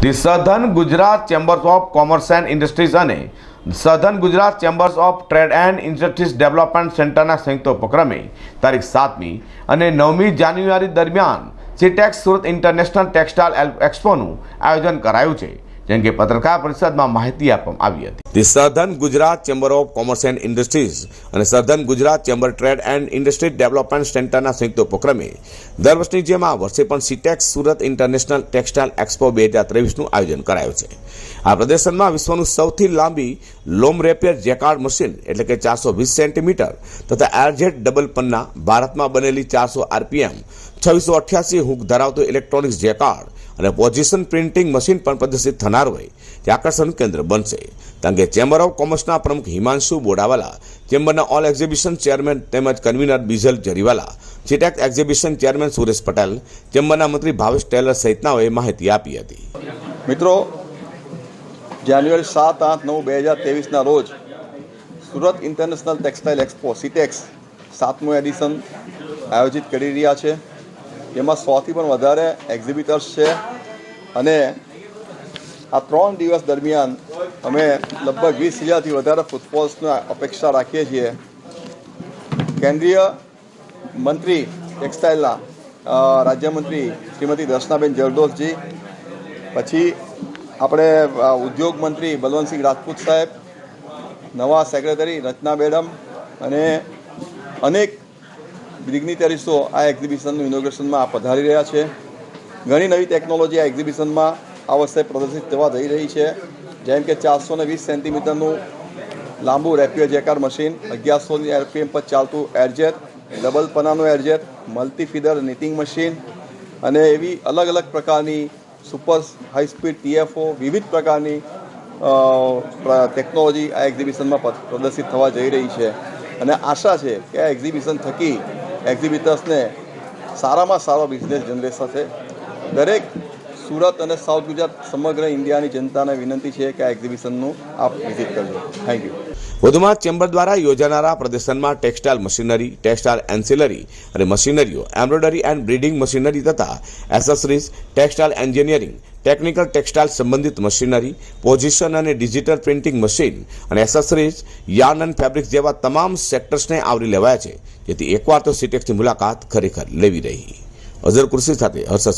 The southern Gujarat chambers of commerce and industries અને southern Gujarat chambers of trade and industries development સેન્ટરના સંયુક્ત ઉપક્રમે તારીખ સાતમી અને નવમી જાન્યુઆરી દરમિયાન સીટેક્સ સુરત ઇન્ટરનેશનલ ટેક્સટાઇલ એક્સપોનું આયોજન કરાયું છે. જેમ કે પત્રકાર પરિષદમાં માહિતી આપવામાં આવી હતી. The southern Gujarat chamber of commerce and industries અને southern Gujarat chamber trade and industry development સેન્ટરના સંયુક્ત ઉપક્રમે દર વર્ષની જેમ આ વર્ષે પણ SITEX Surat international textile expo બે હજાર ત્રેવીસનું આયોજન કરાયું છે. આ પ્રદર્શનમાં વિશ્વનું સૌથી લાંબી લોમ રેપિયર જેકાર્ડ મશીન એટલે કે ચારસો વીસ સેન્ટીમીટર તથા એરજેટ ડબલ પન્ના ભારતમાં બનેલી ચારસો આરપીએમ છવ્વીસો અઠ્યાસી હુક ધરાવતું ઇલેક્ટ્રોનિક્સ જેકાર્ડ અને પોઝિશન પ્રિન્ટિંગ મશીન પણ પ્રદર્શિત થનાર હોય તે આકર્ષણ કેન્દ્ર બનશે. કારણ કે ચેમ્બર ઓફ કોમર્સના પ્રમુખ હિમાંશુ બોડાવાલા ચેમ્બરના ઓલ એક્ઝિબિશન ચેરમેન તેમજ convener Bijal Jariwala SITEX exhibition chairman Suresh Patel ચેમ્બરના મંત્રી ભાવેશ ટેલર સહિતનાઓએ માહિતી આપી હતી. મિત્રો, જાન્યુઆરી સાત આઠ નવ બે હજાર ત્રેવીસના રોજ Surat international textile expo Sitex સાતમું એડિશન આયોજિત કરી રહ્યા છે. જેમાં સોથી પણ વધારે એક્ઝિબિટર્સ છે. અને આ ત્રણ દિવસ દરમિયાન અમે લગભગ વીસ હજારથી વધારે ફૂટફોલ્સની અપેક્ષા રાખીએ છીએ. કેન્દ્રીય મંત્રી ટેક્સટાઇલના રાજ્યમંત્રી શ્રીમતી દર્શનાબેન જરદોસજી પછી આપણે ઉદ્યોગ મંત્રી બલવંતસિંહ રાજપૂત સાહેબ, નવા સેક્રેટરી રચના મેડમ અને અનેક ડિગ્નિટરીસો આ એક્ઝિબિશનનું ઇનોગ્રેશનમાં પધારી રહ્યા છે. ઘણી નવી ટેકનોલોજી આ એક્ઝિબિશનમાં આ વર્ષે પ્રદર્શિત થવા જઈ રહી છે. જેમ કે ચારસો ને વીસ સેન્ટીમીટરનું લાંબુ રેપિયર જેકાર મશીન અગિયારસોની એરપીએમ પર ચાલતું air jet double પનાનું air jet multi knitting machine અને એવી અલગ અલગ પ્રકારની સુપર હાઈ સ્પીડ ટીએફઓ વિવિધ પ્રકારની ટેકનોલોજી આ એક્ઝિબિશનમાં પ્રદર્શિત થવા જઈ રહી છે. અને આશા છે કે આ એક્ઝિબિશન થકી એક્ઝિબિટર્સને સારામાં સારો બિઝનેસ જનરેટ થશે દરેક સુરત અને સાઉથ ગુજરાત સમગ્ર ઇન્ડિયાની જનતાને વિનંતી છે કે આ એક્ઝિબિશનનું આપ વિઝિટ કરજો. થેન્ક યુ વધુમાં ચેમ્બર દ્વારા યોજાનારા પ્રદર્શનમાં ટેક્સટાઇલ મશીનરી, ટેક્સટાઇલ એન્સિલરી અને મશીનરીઓ, એમ્બ્રોઇડરી એન્ડ બ્રીડિંગ મશીનરી તથા accessories, textile engineering, technical textile સંબંધિત મશીનરી, પોઝિશન અને ડિજિટલ પ્રિન્ટિંગ મશીન અને એસેસરીઝ, યાર્ન એન્ડ ફેબ્રિક્સ જેવા તમામ સેક્ટર્સને આવરી લેવાયા છે. જેથી એકવાર તો સિટેક્સની મુલાકાત ખરેખર લેવી રહી. અઝર કુર્સી સાથે હર્ષદ